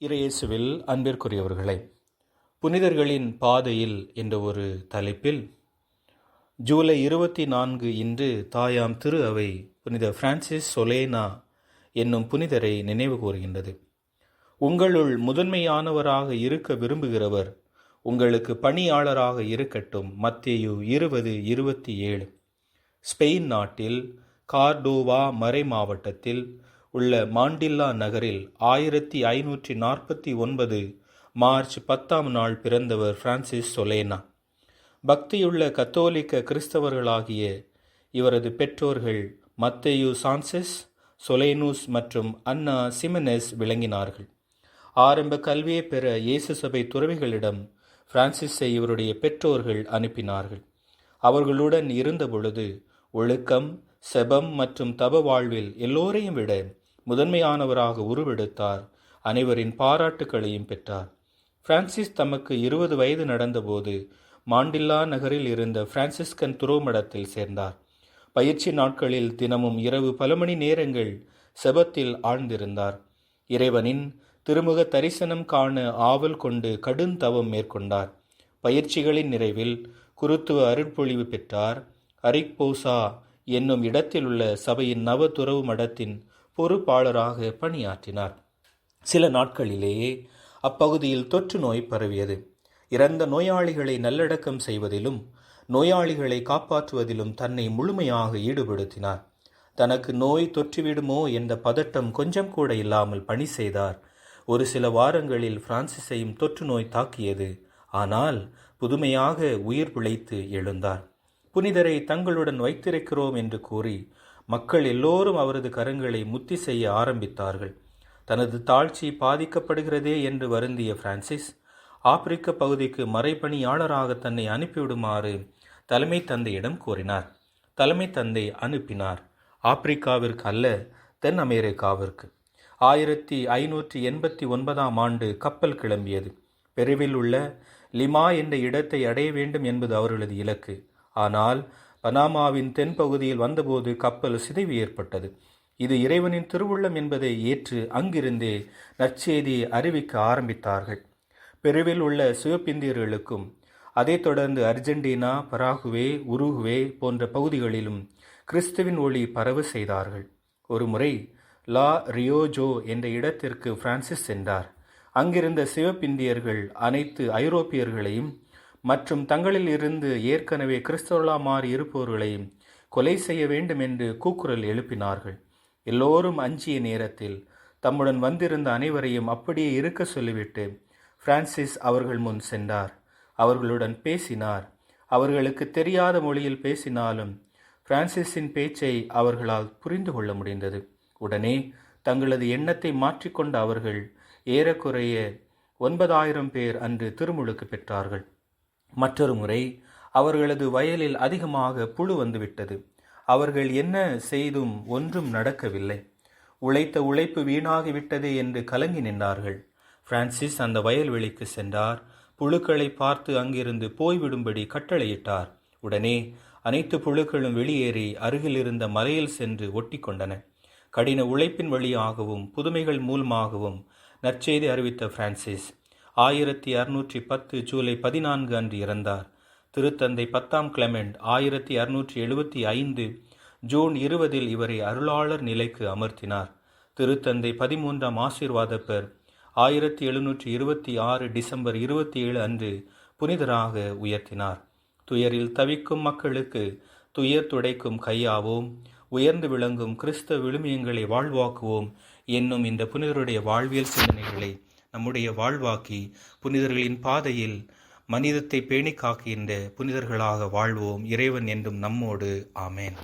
இறையேசுவில் அன்பிற்குரியவர்களே புனிதர்களின் பாதையில் என்ற ஒரு தலைப்பில் ஜூலை இருபத்தி நான்கு இன்று தாயாம் திரு அவை புனித பிரான்சிஸ் சொலேனா என்னும் புனிதரை நினைவு கூறுகின்றது. உங்களுள் முதன்மையானவராக இருக்க விரும்புகிறவர் உங்களுக்கு பணியாளராக இருக்கட்டும். மத்தியு இருபது இருபத்தி ஏழு. ஸ்பெயின் நாட்டில் கார்டோவா மறை மாவட்டத்தில் உள்ள மாண்டில்லா நகரில் ஆயிரத்தி ஐநூற்றி நாற்பத்தி ஒன்பது மார்ச் பத்தாம் நாள் பிறந்தவர் பிரான்சிஸ் சொலேனா. பக்தியுள்ள கத்தோலிக்க கிறிஸ்தவர்களாகிய இவரது பெற்றோர்கள் மத்தேயு சான்செஸ் சொலேனூஸ் மற்றும் அன்னா சிமனெஸ் விளங்கினார்கள். ஆரம்ப கல்வியை பெற இயேசு சபை துறவிகளிடம் பிரான்சிஸை இவருடைய பெற்றோர்கள் அனுப்பினார்கள். அவர்களுடன் இருந்தபொழுது ஒழுக்கம் செபம் மற்றும் தப வாழ்வில் எல்லோரையும் விட முதன்மையானவராக உருவெடுத்தார். அனைவரின் பாராட்டுக்களையும் பெற்றார். பிரான்சிஸ் தமக்கு இருபது வயது நடந்தபோது மாண்டில்லா நகரில் இருந்த பிரான்சிஸ்கன் துருவமடத்தில் சேர்ந்தார். பயிற்சி நாட்களில் தினமும் இரவு பல மணி நேரங்கள் செபத்தில் ஆழ்ந்திருந்தார். இறைவனின் திருமுக தரிசனம் காண ஆவல் கொண்டு கடுந்தவம் மேற்கொண்டார். பயிற்சிகளின் நிறைவில் குருத்துவ அருட்பொழிவு பெற்றார். அரிக்போசா என்னும் இடத்திலுள்ள சபையின் நவ துறவு மடத்தின் பொறுப்பாளராக பணியாற்றினார். சில நாட்களிலேயே அப்பகுதியில் தொற்று நோய் பரவியது. இறந்த நோயாளிகளை நல்லடக்கம் செய்வதிலும் நோயாளிகளை காப்பாற்றுவதிலும் தன்னை முழுமையாக ஈடுபடுத்தினார். தனக்கு நோய் தொற்றிவிடுமோ என்ற பதட்டம் கொஞ்சம் கூட இல்லாமல் பணி செய்தார். ஒரு சில வாரங்களில் பிரான்சிஸையும் தொற்று நோய் தாக்கியது. ஆனால் புதுமையாக உயிர் பிழைத்து எழுந்தார். புனிதரை தங்களுடன் வைத்திருக்கிறோம் என்று கூறி மக்கள் எல்லோரும் அவரது கரங்களை முத்தி செய்ய ஆரம்பித்தார்கள். தனது தாழ்ச்சி பாதிக்கப்படுகிறதே என்று வருந்திய பிரான்சிஸ் ஆப்பிரிக்க பகுதிக்கு மறைப்பணியாளராக தன்னை அனுப்பிவிடுமாறு தலைமை தந்தையிடம் கூறினார். தலைமை தந்தை அனுப்பினார். ஆப்பிரிக்காவிற்கு அல்ல தென் அமெரிக்காவிற்கு. ஆயிரத்தி ஐநூற்றி எண்பத்தி ஒன்பதாம் ஆண்டு கப்பல் கிளம்பியது. பெருவில் உள்ள லிமா என்ற இடத்தை அடைய வேண்டும் என்பது அவர்களது இலக்கு. ஆனால் பனாமாவின் தென்பகுதியில் வந்தபோது கப்பல் சிதைவு ஏற்பட்டது. இது இறைவனின் திருவுள்ளம் என்பதை ஏற்று அங்கிருந்தே நற்செய்தியை அறிவிக்க ஆரம்பித்தார்கள். பெருவில் உள்ள சிவப்பிந்தியர்களுக்கும் அதைத் தொடர்ந்து அர்ஜென்டினா பராகுவே உருகுவே போன்ற பகுதிகளிலும் கிறிஸ்துவின் ஒளி பரவு செய்தார்கள். ஒருமுறை லா ரியோஜோ என்ற இடத்திற்கு பிரான்சிஸ் சென்றார். அங்கிருந்த சிவப்பிந்தியர்கள் அனைத்து ஐரோப்பியர்களையும் மற்றும் தங்களில் இருந்து ஏற்கனவே கிறிஸ்தவர்களா மாறி இருப்பவர்களையும் கொலை செய்ய வேண்டும் என்று கூக்குரல் எழுப்பினார்கள். எல்லோரும் அஞ்சிய நேரத்தில் தம்முடன் வந்திருந்த அனைவரையும் அப்படியே இருக்க சொல்லிவிட்டு பிரான்சிஸ் அவர்கள் முன் சென்றார். அவர்களுடன் பேசினார். அவர்களுக்கு தெரியாத மொழியில் பேசினாலும் பிரான்சிஸின் பேச்சை அவர்களால் புரிந்து கொள்ள முடிந்தது. உடனே தங்களது எண்ணத்தை மாற்றிக்கொண்ட அவர்கள் ஏறக்குறைய ஒன்பதாயிரம் பேர் அன்று திருமுழுக்கு பெற்றார்கள். மற்றொரு முறை அவர்களது வயலில் அதிகமாக புழு வந்துவிட்டது. அவர்கள் என்ன செய்தும் ஒன்றும் நடக்கவில்லை. உழைத்த உழைப்பு வீணாகிவிட்டதே என்று கலங்கி நின்றார்கள். பிரான்சிஸ் அந்த வயல்வெளிக்கு சென்றார். புழுக்களை பார்த்து அங்கிருந்து போய்விடும்படி கட்டளையிட்டார். உடனே அனைத்து புழுக்களும் வெளியேறி அருகில் இருந்த மலையில் சென்று ஒட்டி கொண்டன. கடின உழைப்பின் வழியாகவும் புதுமைகள் மூலமாகவும் நற்செய்தி அறிவித்த பிரான்சிஸ் ஆயிரத்தி அறுநூற்றி பத்து ஜூலை பதினான்கு அன்று இறந்தார். திருத்தந்தை பத்தாம் கிளமெண்ட் ஆயிரத்தி அறுநூற்றி எழுபத்தி ஐந்து ஜூன் இருபதில் இவரை அருளாளர் நிலைக்கு அமர்த்தினார். திருத்தந்தை பதிமூன்றாம் ஆசீர்வாதப்பர் ஆயிரத்தி எழுநூற்றி இருபத்தி ஆறு டிசம்பர் இருபத்தி ஏழு அன்று புனிதராக உயர்த்தினார். துயரில் தவிக்கும் மக்களுக்கு துயர் துடைக்கும் கையாவோம். உயர்ந்து விளங்கும் கிறிஸ்தவ விழுமியங்களை வாழ்வாக்குவோம். என்னும் இந்த புனிதருடைய வாழ்வியல் சிந்தனைகளை நம்முடைய வாழ்வாக்கி புனிதர்களின் பாதையில் மனிதத்தை பேணி காக்கின்ற புனிதர்களாக வாழ்வோம் இறைவன் என்றும் நம்மோடு. ஆமேன்.